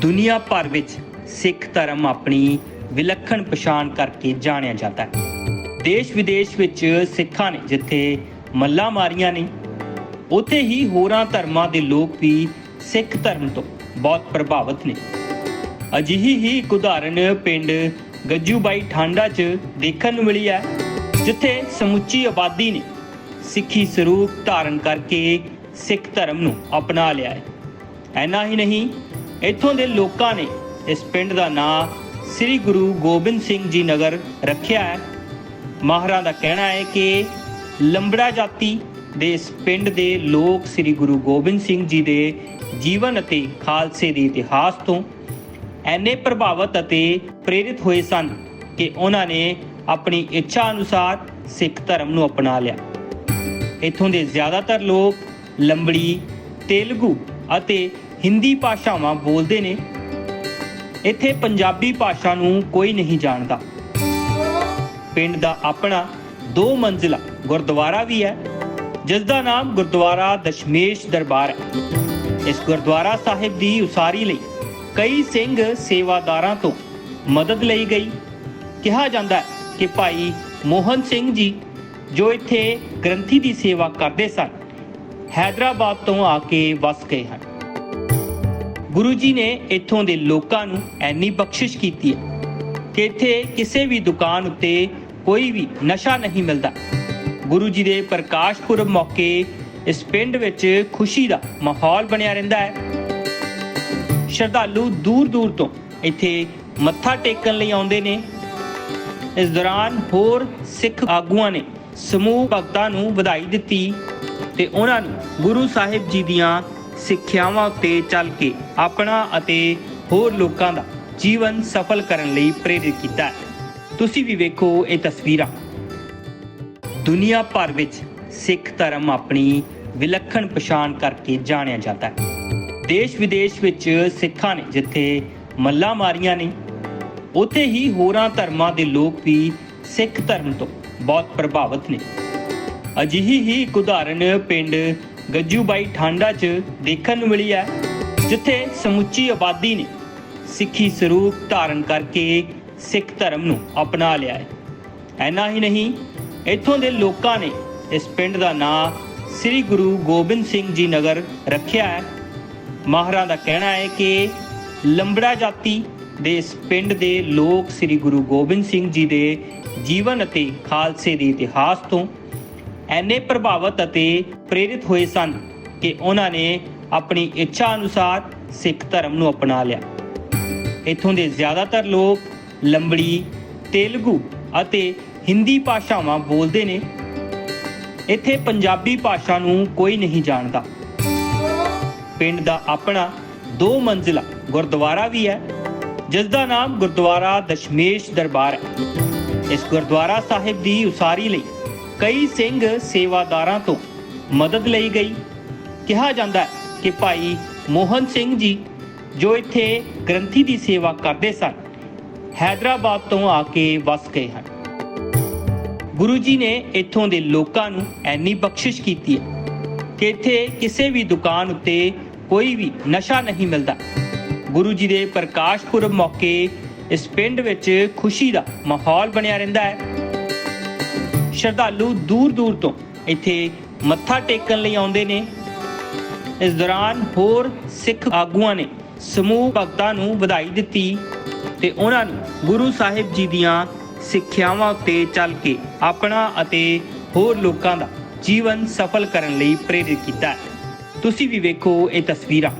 ਦੁਨੀਆ ਭਰ ਵਿੱਚ ਸਿੱਖ ਧਰਮ ਆਪਣੀ ਵਿਲੱਖਣ ਪਛਾਣ ਕਰਕੇ ਜਾਣਿਆ ਜਾਂਦਾ ਹੈ। ਦੇਸ਼ ਵਿਦੇਸ਼ ਵਿੱਚ ਸਿੱਖਾਂ ਨੇ ਜਿੱਥੇ ਮੱਲਾਂ ਮਾਰੀਆਂ ਨੇ, ਉੱਥੇ ਹੀ ਹੋਰਾਂ ਧਰਮਾਂ ਦੇ ਲੋਕ ਵੀ ਸਿੱਖ ਧਰਮ ਤੋਂ ਬਹੁਤ ਪ੍ਰਭਾਵਿਤ ਨੇ। ਅਜਿਹੀ ਹੀ ਇੱਕ ਉਦਾਹਰਣ ਪਿੰਡ ਗੱਜੂਬਾਈ ਠਾਂਡਾ 'ਚ ਦੇਖਣ ਨੂੰ ਮਿਲੀ ਹੈ, ਜਿੱਥੇ ਸਮੁੱਚੀ ਆਬਾਦੀ ਨੇ ਸਿੱਖੀ ਸਰੂਪ ਧਾਰਨ ਕਰਕੇ ਸਿੱਖ ਧਰਮ ਨੂੰ ਅਪਣਾ ਲਿਆ ਹੈ। ਐਨਾ ਹੀ ਨਹੀਂ ਇੱਥੋਂ ਦੇ ਲੋਕਾਂ ਨੇ ਇਸ ਪਿੰਡ ਦਾ ਨਾਂ ਸ੍ਰੀ ਗੁਰੂ ਗੋਬਿੰਦ ਸਿੰਘ ਜੀ ਨਗਰ ਰੱਖਿਆ ਹੈ। ਮਾਹਰਾਂ ਦਾ ਕਹਿਣਾ ਹੈ ਕਿ ਲੰਬੜਾ ਜਾਤੀ ਦੇ ਇਸ ਪਿੰਡ ਦੇ ਲੋਕ ਸ੍ਰੀ ਗੁਰੂ ਗੋਬਿੰਦ ਸਿੰਘ ਜੀ ਦੇ ਜੀਵਨ ਅਤੇ ਖਾਲਸੇ ਦੇ ਇਤਿਹਾਸ ਤੋਂ ਐਨੇ ਪ੍ਰਭਾਵਿਤ ਅਤੇ ਪ੍ਰੇਰਿਤ ਹੋਏ ਸਨ ਕਿ ਉਹਨਾਂ ਨੇ ਆਪਣੀ ਇੱਛਾ ਅਨੁਸਾਰ ਸਿੱਖ ਧਰਮ ਨੂੰ ਅਪਣਾ ਲਿਆ। ਇੱਥੋਂ ਦੇ ਜ਼ਿਆਦਾਤਰ ਲੋਕ ਲੰਬੜੀ, ਤੇਲਗੂ ਅਤੇ ਹਿੰਦੀ ਭਾਸ਼ਾਵਾਂ ਬੋਲਦੇ ਨੇ, ਇੱਥੇ ਪੰਜਾਬੀ ਭਾਸ਼ਾ ਨੂੰ ਕੋਈ ਨਹੀਂ ਜਾਣਦਾ। ਪਿੰਡ ਦਾ ਆਪਣਾ ਦੋ ਮੰਜ਼ਿਲਾ ਗੁਰਦੁਆਰਾ ਵੀ ਹੈ, ਜਿਸ ਦਾ ਨਾਮ ਗੁਰਦੁਆਰਾ ਦਸ਼ਮੇਸ਼ ਦਰਬਾਰ ਹੈ। ਇਸ ਗੁਰਦੁਆਰਾ ਸਾਹਿਬ ਦੀ ਉਸਾਰੀ ਲਈ ਕਈ ਸਿੰਘ ਸੇਵਾਦਾਰਾਂ ਤੋਂ ਮਦਦ ਲਈ ਗਈ। ਕਿਹਾ ਜਾਂਦਾ ਹੈ ਕਿ ਭਾਈ ਮੋਹਨ ਸਿੰਘ ਜੀ, ਜੋ ਇੱਥੇ ਗ੍ਰੰਥੀ ਦੀ ਸੇਵਾ ਕਰਦੇ ਸਨ, ਹੈਦਰਾਬਾਦ ਤੋਂ ਆ ਕੇ ਵਸ ਗਏ ਹਨ। ਗੁਰੂ ਜੀ ਨੇ ਇੱਥੋਂ ਦੇ ਲੋਕਾਂ ਨੂੰ ਐਨੀ ਬਖਸ਼ਿਸ਼ ਕੀਤੀ ਹੈ ਕਿ ਇੱਥੇ ਕਿਸੇ ਵੀ ਦੁਕਾਨ ਉੱਤੇ ਕੋਈ ਵੀ ਨਸ਼ਾ ਨਹੀਂ ਮਿਲਦਾ। ਗੁਰੂ ਜੀ ਦੇ ਪ੍ਰਕਾਸ਼ ਪੁਰਬ ਮੌਕੇ ਇਸ ਪਿੰਡ ਵਿੱਚ ਖੁਸ਼ੀ ਦਾ ਮਾਹੌਲ ਬਣਿਆ ਰਹਿੰਦਾ ਹੈ। ਸ਼ਰਧਾਲੂ ਦੂਰ ਦੂਰ ਤੋਂ ਇੱਥੇ ਮੱਥਾ ਟੇਕਣ ਲਈ ਆਉਂਦੇ ਨੇ। ਇਸ ਦੌਰਾਨ ਹੋਰ ਸਿੱਖ ਆਗੂਆਂ ਨੇ ਸਮੂਹ ਭਗਤਾਂ ਨੂੰ ਵਧਾਈ ਦਿੱਤੀ ਤੇ ਉਹਨਾਂ ਨੂੰ ਗੁਰੂ ਸਾਹਿਬ ਜੀ ਦੀਆਂ ਸਿੱਖਿਆਵਾਂ ਉੱਤੇ ਚੱਲ ਕੇ ਆਪਣਾ ਅਤੇ ਹੋਰ ਲੋਕਾਂ ਦਾ ਜੀਵਨ ਸਫਲ ਕਰਨ ਲਈ ਪ੍ਰੇਰਿਤ ਕੀਤਾ ਹੈ। ਤੁਸੀਂ ਵੀ ਵੇਖੋ ਇਹ ਤਸਵੀਰਾਂ। ਦੁਨੀਆ ਭਰ ਵਿੱਚ ਸਿੱਖ ਧਰਮ ਆਪਣੀ ਵਿਲੱਖਣ ਪਛਾਣ ਕਰਕੇ ਜਾਣਿਆ ਜਾਂਦਾ ਹੈ। ਦੇਸ਼ ਵਿਦੇਸ਼ ਵਿੱਚ ਸਿੱਖਾਂ ਨੇ ਜਿੱਥੇ ਮੱਲਾਂ ਮਾਰੀਆਂ ਨੇ, ਉੱਥੇ ਹੀ ਹੋਰਾਂ ਧਰਮਾਂ ਦੇ ਲੋਕ ਵੀ ਸਿੱਖ ਧਰਮ ਤੋਂ ਬਹੁਤ ਪ੍ਰਭਾਵਿਤ ਨੇ। ਅਜਿਹੀ ਹੀ ਇੱਕ ਉਦਾਹਰਣ ਪਿੰਡ ਗੱਜੂਬਾਈ ਠਾਂਡਾ 'ਚ ਦੇਖਣ ਨੂੰ ਮਿਲੀ ਹੈ, ਜਿੱਥੇ ਸਮੁੱਚੀ ਆਬਾਦੀ ਨੇ ਸਿੱਖੀ ਸਰੂਪ ਧਾਰਨ ਕਰਕੇ ਸਿੱਖ ਧਰਮ ਨੂੰ ਅਪਣਾ ਲਿਆ ਹੈ। ਐਨਾ ਹੀ ਨਹੀਂ, ਇੱਥੋਂ ਦੇ ਲੋਕਾਂ ਨੇ ਇਸ ਪਿੰਡ ਦਾ ਨਾਂ ਸ੍ਰੀ ਗੁਰੂ ਗੋਬਿੰਦ ਸਿੰਘ ਜੀ ਨਗਰ ਰੱਖਿਆ ਹੈ। ਮਾਹਰਾਂ ਦਾ ਕਹਿਣਾ ਹੈ ਕਿ ਲੰਬੜਾ ਜਾਤੀ ਦੇ ਇਸ ਪਿੰਡ ਦੇ ਲੋਕ ਸ੍ਰੀ ਗੁਰੂ ਗੋਬਿੰਦ ਸਿੰਘ ਜੀ ਦੇ ਜੀਵਨ ਅਤੇ ਖਾਲਸੇ ਦੇ ਇਤਿਹਾਸ ਤੋਂ ਐਨੇ ਪ੍ਰਭਾਵਿਤ ਅਤੇ ਪ੍ਰੇਰਿਤ ਹੋਏ ਸਨ ਕਿ ਉਹਨਾਂ ਨੇ ਆਪਣੀ ਇੱਛਾ ਅਨੁਸਾਰ ਸਿੱਖ ਧਰਮ ਨੂੰ ਅਪਣਾ ਲਿਆ। ਇੱਥੋਂ ਦੇ ਜ਼ਿਆਦਾਤਰ ਲੋਕ ਲੰਬੜੀ, ਤੇਲਗੂ ਅਤੇ ਹਿੰਦੀ ਭਾਸ਼ਾਵਾਂ ਬੋਲਦੇ ਨੇ। ਇੱਥੇ ਪੰਜਾਬੀ ਭਾਸ਼ਾ ਨੂੰ ਕੋਈ ਨਹੀਂ ਜਾਣਦਾ। ਪਿੰਡ ਦਾ ਆਪਣਾ ਦੋ ਮੰਜ਼ਿਲਾ ਗੁਰਦੁਆਰਾ ਵੀ ਹੈ, ਜਿਸ ਦਾ ਨਾਮ ਗੁਰਦੁਆਰਾ ਦਸ਼ਮੇਸ਼ ਦਰਬਾਰ ਹੈ। ਇਸ ਗੁਰਦੁਆਰਾ ਸਾਹਿਬ ਦੀ ਉਸਾਰੀ ਲਈ ਕਈ ਸਿੰਘ ਸੇਵਾਦਾਰਾਂ ਤੋਂ ਮਦਦ ਲਈ ਗਈ। ਕਿਹਾ ਜਾਂਦਾ ਹੈ ਕਿ ਭਾਈ ਮੋਹਨ ਸਿੰਘ ਜੀ ਜੋ ਇੱਥੇ ਗ੍ਰੰਥੀ ਦੀ ਸੇਵਾ ਕਰਦੇ ਸਨ, ਹੈਦਰਾਬਾਦ ਤੋਂ ਆ ਕੇ ਵਸ ਗਏ ਹਨ। ਗੁਰੂ ਜੀ ਨੇ ਇੱਥੋਂ ਦੇ ਲੋਕਾਂ ਨੂੰ ਐਨੀ ਬਖਸ਼ਿਸ਼ ਕੀਤੀ ਹੈ ਕਿ ਇੱਥੇ ਕਿਸੇ ਵੀ ਦੁਕਾਨ ਉੱਤੇ ਕੋਈ ਵੀ ਨਸ਼ਾ ਨਹੀਂ ਮਿਲਦਾ। ਗੁਰੂ ਜੀ ਦੇ ਪ੍ਰਕਾਸ਼ ਪੁਰਬ ਮੌਕੇ ਇਸ ਪਿੰਡ ਵਿੱਚ ਖੁਸ਼ੀ ਦਾ ਮਾਹੌਲ ਬਣਿਆ ਰਹਿੰਦਾ ਹੈ। ਸ਼ਰਧਾਲੂ ਦੂਰ ਦੂਰ ਤੋਂ ਇੱਥੇ ਮੱਥਾ ਟੇਕਣ ਲਈ ਆਉਂਦੇ ਨੇ। ਇਸ ਦੌਰਾਨ ਹੋਰ ਸਿੱਖ ਆਗੂਆਂ ਨੇ ਸਮੂਹ ਭਗਤਾਂ ਨੂੰ ਵਧਾਈ ਦਿੱਤੀ ਤੇ ਉਹਨਾਂ ਨੂੰ ਗੁਰੂ ਸਾਹਿਬ ਜੀ ਦੀਆਂ ਸਿੱਖਿਆਵਾਂ ਉੱਤੇ ਚੱਲ ਕੇ ਆਪਣਾ ਅਤੇ ਹੋਰ ਲੋਕਾਂ ਦਾ ਜੀਵਨ ਸਫਲ ਕਰਨ ਲਈ ਪ੍ਰੇਰਿਤ ਕੀਤਾ ਤੁਸੀਂ ਵੀ ਵੇਖੋ ਇਹ ਤਸਵੀਰਾਂ।